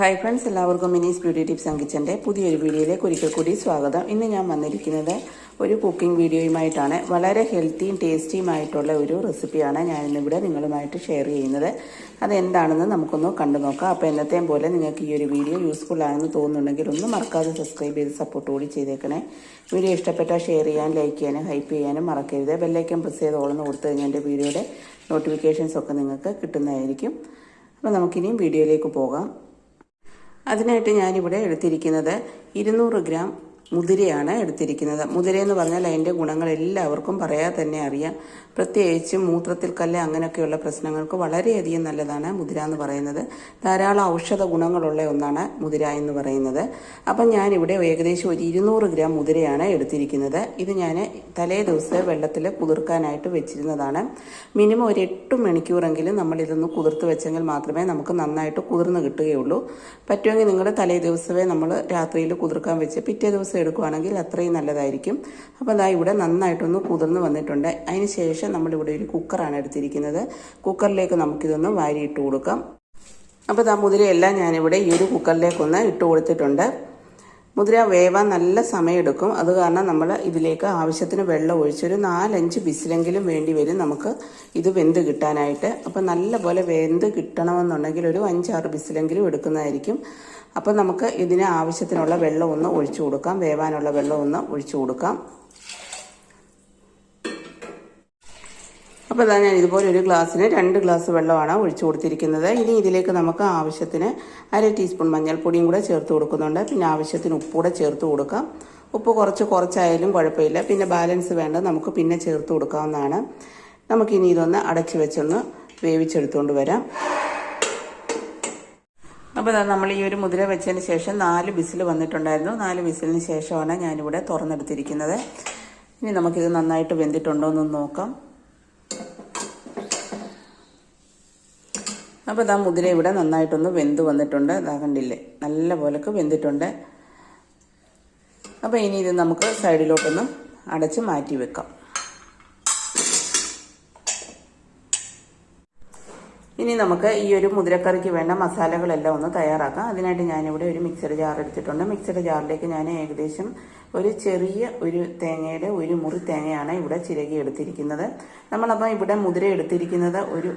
Hi friends എല്ലാവർക്കും Mini's beauty tips and കിച്ചന്റെ പുതിയൊരു വീഡിയോയിലേക്ക് ഒരിക്കൽ കൂടി സ്വാഗതം. ഇന്ന് ഞാൻ വന്നിരിക്കുന്നത് ഒരു കുക്കിംഗ് വീഡിയോയുമായിട്ടാണ്. വളരെ ഹെൽത്തിയും ടേസ്റ്റിയുമായിട്ടുള്ള ഒരു റെസിപ്പിയാണ് ഞാൻ ഇന്നിവിടെ നിങ്ങളുമായിട്ട് ഷെയർ ചെയ്യുന്നത്. അതെന്താണെന്ന് നമുക്കൊന്ന് കണ്ടു നോക്കാം. അപ്പോൾ എന്നത്തെയും പോലെ നിങ്ങൾക്ക് ഈ ഒരു വീഡിയോ യൂസ്ഫുൾ ആണെന്ന് തോന്നുന്നുണ്ടെങ്കിൽ ഒന്ന് മറക്കാതെ സബ്സ്ക്രൈബ് ചെയ്ത് സപ്പോർട്ട് കൂടി ചെയ്തേക്കണേ. വീഡിയോ ഇഷ്ടപ്പെട്ടാൽ ഷെയർ ചെയ്യാൻ ലൈക്ക് ചെയ്യാനും ഹൈപ്പ് ചെയ്യാനും മറക്കരുത്. ബെല്ലൈക്കൻ പ്രസ് ചെയ്ത് ഓളന്ന് കൊടുത്തു കഴിഞ്ഞാൽ എന്റെ വീഡിയോയുടെ നോട്ടിഫിക്കേഷൻസ് ഒക്കെ നിങ്ങൾക്ക് കിട്ടുന്നതായിരിക്കും. അപ്പോൾ നമുക്കിനിയും വീഡിയോയിലേക്ക് പോകാം. അതിനായിട്ട് ഞാനിവിടെ എടുത്തിരിക്കുന്നത് ഇരുന്നൂറ് ഗ്രാം മുതിരയാണ് എടുത്തിരിക്കുന്നത്. മുതിര എന്ന് പറഞ്ഞാൽ അതിന്റെ ഗുണങ്ങൾ എല്ലാവർക്കും പറയാതെ തന്നെ അറിയാം. പ്രത്യേകിച്ച് മൂത്രത്തിൽ കല്ല് അങ്ങനെയൊക്കെയുള്ള പ്രശ്നങ്ങൾക്ക് വളരെയധികം നല്ലതാണ് മുതിര എന്ന് പറയുന്നത്. ധാരാളം ഔഷധ ഗുണങ്ങളുള്ള ഒന്നാണ് മുതിര എന്ന് പറയുന്നത്. അപ്പം ഞാനിവിടെ ഏകദേശം ഒരു ഇരുന്നൂറ് ഗ്രാം മുതിരയാണ് എടുത്തിരിക്കുന്നത്. ഇത് ഞാൻ തലേ ദിവസം വെള്ളത്തിൽ കുതിർക്കാനായിട്ട് വെച്ചിരുന്നതാണ്. മിനിമം ഒരു എട്ട് മണിക്കൂറെങ്കിലും നമ്മൾ ഇതൊന്ന് കുതിർത്ത് വെച്ചെങ്കിൽ മാത്രമേ നമുക്ക് നന്നായിട്ട് കുതിർന്ന് കിട്ടുകയുള്ളൂ. പറ്റുമെങ്കിൽ നിങ്ങളുടെ തലേ ദിവസമേ നമ്മൾ രാത്രിയിൽ കുതിർക്കാൻ വെച്ച് പിറ്റേ ദിവസം എടുക്കുകയാണെങ്കിൽ അത്രയും നല്ലതായിരിക്കും. അപ്പോൾ അതാ ഇവിടെ നന്നായിട്ടൊന്ന് കുതിർന്ന് വന്നിട്ടുണ്ട്. അതിന് ശേഷം നമ്മളിവിടെ ഒരു കുക്കറാണ് എടുത്തിരിക്കുന്നത്. കുക്കറിലേക്ക് നമുക്കിതൊന്ന് വാരിയിട്ട് കൊടുക്കാം. അപ്പോൾ ആ മുതിരയെല്ലാം ഞാനിവിടെ ഈ ഒരു കുക്കറിലേക്കൊന്ന് ഇട്ട് കൊടുത്തിട്ടുണ്ട്. മുതിര വേവാൻ നല്ല സമയമെടുക്കും. അത് കാരണം നമ്മൾ ഇതിലേക്ക് ആവശ്യത്തിന് വെള്ളം ഒഴിച്ചൊരു നാലഞ്ച് ബിസിലെങ്കിലും വേണ്ടി വരും നമുക്ക് ഇത് വെന്ത് കിട്ടാനായിട്ട്. അപ്പം നല്ലപോലെ വെന്ത് കിട്ടണമെന്നുണ്ടെങ്കിൽ ഒരു അഞ്ചാറ് ബിസിലെങ്കിലും എടുക്കുന്നതായിരിക്കും. അപ്പം നമുക്ക് ഇതിന് ആവശ്യത്തിനുള്ള വെള്ളം ഒന്ന് ഒഴിച്ചു കൊടുക്കാം. വേവാനുള്ള വെള്ളം ഒന്ന് ഒഴിച്ചു കൊടുക്കാം. അപ്പോൾ ഇതാ ഞാൻ ഇതുപോലെ ഒരു ഗ്ലാസ്സിന് രണ്ട് ഗ്ലാസ് വെള്ളമാണ് ഒഴിച്ചു കൊടുത്തിരിക്കുന്നത്. ഇനി ഇതിലേക്ക് നമുക്ക് ആവശ്യത്തിന് അര ടീസ്പൂൺ മഞ്ഞൾപ്പൊടിയും കൂടെ ചേർത്ത് കൊടുക്കുന്നുണ്ട്. പിന്നെ ആവശ്യത്തിന് ഉപ്പ് കൂടെ ചേർത്ത് കൊടുക്കാം. ഉപ്പ് കുറച്ച് കുറച്ചായാലും കുഴപ്പമില്ല. പിന്നെ ബാലൻസ് വേണ്ട നമുക്ക് പിന്നെ ചേർത്ത് കൊടുക്കാവുന്നതാണ്. നമുക്കിനി ഇതൊന്ന് അടച്ചു വെച്ചൊന്ന് വേവിച്ചെടുത്തുകൊണ്ട് വരാം. അപ്പോൾ നമ്മൾ ഈ ഒരു മുതിര വെച്ചതിന് ശേഷം നാല് ബിസിൽ വന്നിട്ടുണ്ടായിരുന്നു. നാല് ബിസിലിന് ശേഷമാണ് ഞാനിവിടെ തുറന്നെടുത്തിരിക്കുന്നത്. ഇനി നമുക്കിത് നന്നായിട്ട് വെന്തിട്ടുണ്ടോ എന്ന് നോക്കാം. അപ്പോൾ ഇതാ മുതിര ഇവിടെ നന്നായിട്ടൊന്ന് വെന്ത് വന്നിട്ടുണ്ട്. ഇതാ കണ്ടില്ലേ? നല്ല പോലൊക്കെ വെന്തിട്ടുണ്ട്. അപ്പോൾ ഇനി ഇത് നമുക്ക് സൈഡിലോട്ടൊന്ന് അടച്ച് മാറ്റി വെക്കാം. ഇനി നമുക്ക് ഈ ഒരു മുതിരക്കറിക്ക് വേണ്ട മസാലകളെല്ലാം ഒന്ന് തയ്യാറാക്കാം. അതിനായിട്ട് ഞാനിവിടെ ഒരു മിക്സഡ് ജാർ എടുത്തിട്ടുണ്ട്. മിക്സഡ് ജാറിലേക്ക് ഞാൻ ഏകദേശം ഒരു ചെറിയ ഒരു തേങ്ങയുടെ ഒരു മുറി തേങ്ങയാണ് ഇവിടെ ചിരകി എടുത്തിരിക്കുന്നത്. നമ്മളപ്പോൾ ഇവിടെ മുതിര എടുത്തിരിക്കുന്നത് ഒരു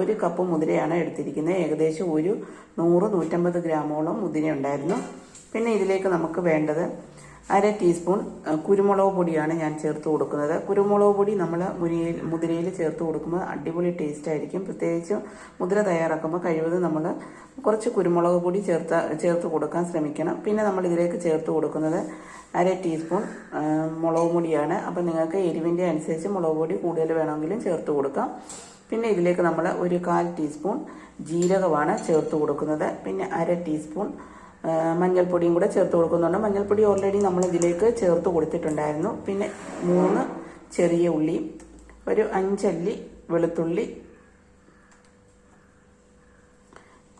ഒരു കപ്പ് മുതിരയാണ് എടുത്തിരിക്കുന്നത്. ഏകദേശം ഒരു നൂറ് നൂറ്റമ്പത് ഗ്രാമോളം മുതിര ഉണ്ടായിരുന്നു പിന്നെ ഇതിലേക്ക് നമുക്ക് വേണ്ടത് അര ടീസ്പൂൺ കുരുമുളക് പൊടിയാണ് ഞാൻ ചേർത്ത് കൊടുക്കുന്നത്. കുരുമുളക് പൊടി നമ്മൾ മുരിയിൽ മുതിരയിൽ ചേർത്ത് കൊടുക്കുമ്പോൾ അടിപൊളി ടേസ്റ്റ് ആയിരിക്കും. പ്രത്യേകിച്ച് മുതിര തയ്യാറാക്കുമ്പോൾ കഴിവതും നമ്മൾ കുറച്ച് കുരുമുളക് പൊടി ചേർത്ത് ചേർത്ത് കൊടുക്കാൻ ശ്രമിക്കണം. പിന്നെ നമ്മൾ ഇതിലേക്ക് ചേർത്ത് കൊടുക്കുന്നത് അര ടീസ്പൂൺ മുളക് പൊടിയാണ്. അപ്പം നിങ്ങൾക്ക് എരിവിന്റെ അനുസരിച്ച് മുളക് പൊടി കൂടുതൽ വേണമെങ്കിലും ചേർത്ത് കൊടുക്കാം. പിന്നെ ഇതിലേക്ക് നമ്മൾ ഒരു കാൽ ടീസ്പൂൺ ജീരകമാണ് ചേർത്ത് കൊടുക്കുന്നത്. പിന്നെ അര ടീസ്പൂൺ മഞ്ഞൾപ്പൊടിയും കൂടെ ചേർത്ത് കൊടുക്കുന്നുണ്ട്. മഞ്ഞൾപ്പൊടി ഓൾറെഡി നമ്മൾ ഇതിലേക്ക് ചേർത്ത് കൊടുത്തിട്ടുണ്ടായിരുന്നു. പിന്നെ മൂന്ന് ചെറിയ ഉള്ളിയും ഒരു അഞ്ചല്ലി വെളുത്തുള്ളി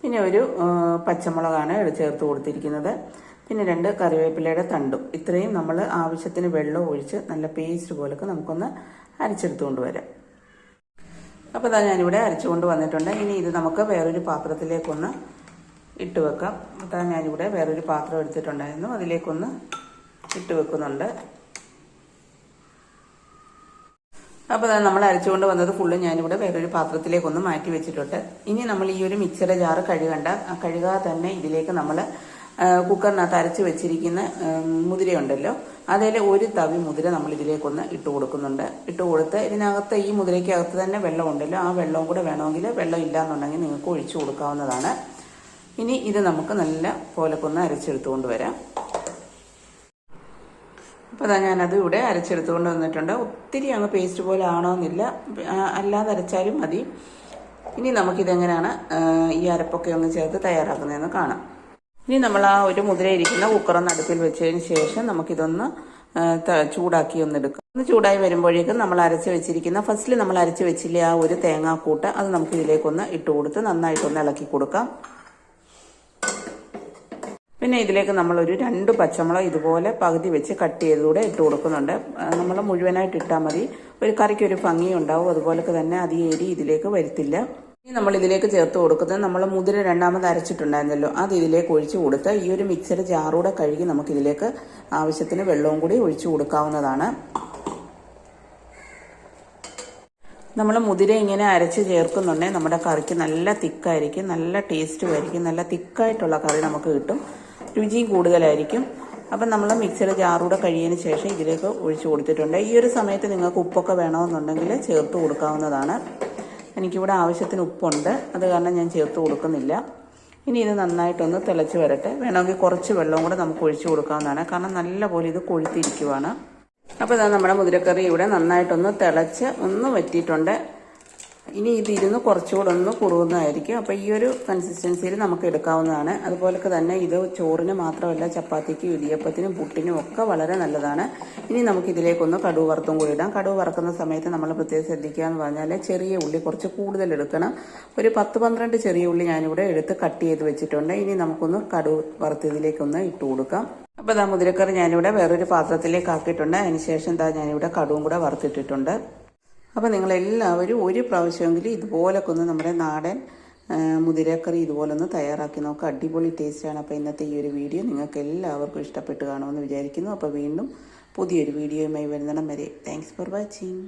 പിന്നെ ഒരു പച്ചമുളകാണ് ചേർത്ത് കൊടുത്തിരിക്കുന്നത്. പിന്നെ രണ്ട് കറിവേപ്പിലയുടെ തണ്ടും. ഇത്രയും നമ്മൾ ആവശ്യത്തിന് വെള്ളം ഒഴിച്ച് നല്ല പേസ്റ്റ് പോലൊക്കെ നമുക്കൊന്ന് അരച്ചെടുത്തുകൊണ്ട് വരാം അപ്പോൾ ഇതാ ഞാനിവിടെ അരച്ചുകൊണ്ട് വന്നിട്ടുണ്ട്. ഇനി ഇത് നമുക്ക് വേറൊരു പാത്രത്തിലേക്കൊന്ന് ഇട്ട് വെക്കാം. അതാണ് ഞാനിവിടെ വേറൊരു പാത്രം എടുത്തിട്ടുണ്ടായിരുന്നു. അതിലേക്കൊന്ന് ഇട്ട് വെക്കുന്നുണ്ട്. അപ്പോൾ അതാണ് നമ്മൾ അരച്ചുകൊണ്ട് വന്നത് ഫുള്ള് ഞാനിവിടെ വേറൊരു പാത്രത്തിലേക്കൊന്ന് മാറ്റി വെച്ചിട്ടുണ്ട്. ഇനി നമ്മൾ ഈ ഒരു മിക്സറുടെ ജാറ് കഴുകണ്ട. കഴുകാതെ തന്നെ ഇതിലേക്ക് നമ്മൾ കുക്കറിനകത്ത് അരച്ച് വെച്ചിരിക്കുന്ന മുതിരയുണ്ടല്ലോ. അതിൽ ഒരു തവി മുതിര നമ്മൾ ഇതിലേക്കൊന്ന് ഇട്ട് കൊടുക്കുന്നുണ്ട്. ഇട്ട് കൊടുത്ത് ഇതിനകത്ത് ഈ മുതിരയ്ക്കകത്ത് തന്നെ വെള്ളമുണ്ടല്ലോ. ആ വെള്ളവും കൂടെ വേണമെങ്കിൽ വെള്ളം ഇല്ല ഇല്ലാന്നുണ്ടെങ്കിൽ നിങ്ങൾക്ക് ഒഴിച്ചു കൊടുക്കാവുന്നതാണ്. ഇനി ഇത് നമുക്ക് നല്ല പോലക്കൊന്ന് അരച്ചെടുത്തുകൊണ്ട് വരാം. അപ്പോൾ അതാ ഞാനത് ഇവിടെ അരച്ചെടുത്തുകൊണ്ട് വന്നിട്ടുണ്ട്. ഒത്തിരി അങ്ങ് പേസ്റ്റ് പോലെ ആണോന്നില്ല. അല്ലാതെ അരച്ചാലും മതി. ഇനി നമുക്കിതെങ്ങനെയാണ് ഈ അരപ്പൊക്കെ ഒന്ന് ചേർത്ത് തയ്യാറാക്കുന്നതെന്ന് കാണാം. ഇനി നമ്മൾ ആ ഒരു മുതിര ഇരിക്കുന്ന കുക്കറൊന്ന് അടുപ്പിൽ വെച്ചതിന് ശേഷം നമുക്കിതൊന്ന് ചൂടാക്കി ഒന്ന് എടുക്കാം. ഒന്ന് ചൂടായി വരുമ്പോഴേക്കും നമ്മൾ അരച്ച് വെച്ചിരിക്കുന്ന ഫസ്റ്റിൽ നമ്മൾ അരച്ച് വെച്ചില്ലേ ആ ഒരു തേങ്ങാക്കൂട്ട് അത് നമുക്ക് ഇതിലേക്കൊന്ന് ഇട്ട് കൊടുത്ത് നന്നായിട്ടൊന്ന് ഇളക്കി കൊടുക്കാം. പിന്നെ ഇതിലേക്ക് നമ്മളൊരു രണ്ട് പച്ചമുളക് ഇതുപോലെ പകുതി വെച്ച് കട്ട് ചെയ്തുകൂടെ ഇട്ട് കൊടുക്കുന്നുണ്ട്. നമ്മൾ മുഴുവനായിട്ട് ഇട്ടാൽ മതി. ഒരു കറിക്ക് ഒരു ഭംഗി ഉണ്ടാവും. അതുപോലൊക്കെ തന്നെ അധികം എരി ഇതിലേക്ക് വരുത്തില്ല. ഇനി നമ്മൾ ഇതിലേക്ക് ചേർത്ത് കൊടുക്കുന്നത് നമ്മൾ മുതിര രണ്ടാമത് അരച്ചിട്ടുണ്ടായിരുന്നല്ലോ. അത് ഇതിലേക്ക് ഒഴിച്ചു കൊടുത്ത് ഈ ഒരു മിക്സർ ജാറൂടെ കഴുകി നമുക്ക് ഇതിലേക്ക് ആവശ്യത്തിന് വെള്ളവും കൂടി ഒഴിച്ചു കൊടുക്കാവുന്നതാണ്. നമ്മൾ മുതിര ഇങ്ങനെ അരച്ച് ചേർക്കുന്നുണ്ടെങ്കിൽ നമ്മുടെ കറിക്ക് നല്ല തിക്കായിരിക്കും. നല്ല ടേസ്റ്റും ആയിരിക്കും. നല്ല തിക്കായിട്ടുള്ള കറി നമുക്ക് കിട്ടും. രുചിയും കൂടുതലായിരിക്കും. അപ്പം നമ്മൾ മിക്സർ ജാറൂടെ കഴിയതിന് ശേഷം ഇതിലേക്ക് ഒഴിച്ചു കൊടുത്തിട്ടുണ്ട്. ഈ ഒരു സമയത്ത് നിങ്ങൾക്ക് ഉപ്പൊക്കെ വേണമെന്നുണ്ടെങ്കിൽ ചേർത്ത് കൊടുക്കാവുന്നതാണ്. എനിക്കിവിടെ ആവശ്യത്തിന് ഉപ്പുണ്ട്. അത് കാരണം ഞാൻ ചേർത്ത് കൊടുക്കുന്നില്ല. ഇനി ഇത് നന്നായിട്ടൊന്ന് തിളച്ച് വരട്ടെ. വേണമെങ്കിൽ കുറച്ച് വെള്ളവും കൂടെ നമുക്ക് ഒഴിച്ചു കൊടുക്കാവുന്നതാണ്. കാരണം നല്ലപോലെ ഇത് കൊഴുത്തിരിക്കുവാണ്. അപ്പോൾ ഇതാ നമ്മുടെ മുതിരക്കറി ഇവിടെ നന്നായിട്ടൊന്ന് തിളച്ച് ഒന്ന് വറ്റിയിട്ടുണ്ട്. ഇനി ഇതിരുന്ന് കുറച്ചുകൂടെ ഒന്ന് കുറുകുന്നതായിരിക്കും. അപ്പോൾ ഈ ഒരു കൺസിസ്റ്റൻസിയിൽ നമുക്ക് എടുക്കാവുന്നതാണ്. അതുപോലൊക്കെ തന്നെ ഇത് ചോറിന് മാത്രമല്ല ചപ്പാത്തിക്കും ഇടിയപ്പത്തിനും പുട്ടിനും ഒക്കെ വളരെ നല്ലതാണ്. ഇനി നമുക്ക് ഇതിലേക്കൊന്ന് കടുവ് വറുത്തും കൂടി ഇടാം. കടുവ് വറുക്കുന്ന സമയത്ത് നമ്മൾ പ്രത്യേകം ശ്രദ്ധിക്കുക എന്ന് പറഞ്ഞാൽ ചെറിയ ഉള്ളി കുറച്ച് കൂടുതൽ എടുക്കണം. ഒരു പത്ത് പന്ത്രണ്ട് ചെറിയ ഉള്ളി ഞാനിവിടെ എടുത്ത് കട്ട് ചെയ്ത് വെച്ചിട്ടുണ്ട്. ഇനി നമുക്കൊന്ന് കടുവ് വറുത്തതിലേക്കൊന്ന് ഇട്ട് കൊടുക്കാം. അപ്പോൾ ഇതാ മുതിരക്കറി ഞാനിവിടെ വേറൊരു പാത്രത്തിലേക്ക് ആക്കിയിട്ടുണ്ട്. അതിനുശേഷം എന്താ ഞാനിവിടെ കടുവും കൂടെ വറുത്തിട്ടിട്ടുണ്ട്. അപ്പോൾ നിങ്ങളെല്ലാവരും ഒരു പ്രാവശ്യമെങ്കിലും ഇതുപോലൊക്കെ ഒന്ന് നമ്മുടെ നാടൻ മുതിരക്കറി ഇതുപോലെ ഒന്ന് തയ്യാറാക്കി നോക്കുക അടിപൊളി ടേസ്റ്റാണ് അപ്പോൾ ഇന്നത്തെ ഈ ഒരു വീഡിയോ നിങ്ങൾക്ക് എല്ലാവർക്കും ഇഷ്ടപ്പെട്ട് കാണുമെന്ന് വിചാരിക്കുന്നു. അപ്പോൾ വീണ്ടും പുതിയൊരു വീഡിയോയുമായി വരുന്നിടം വരെ. Thanks for watching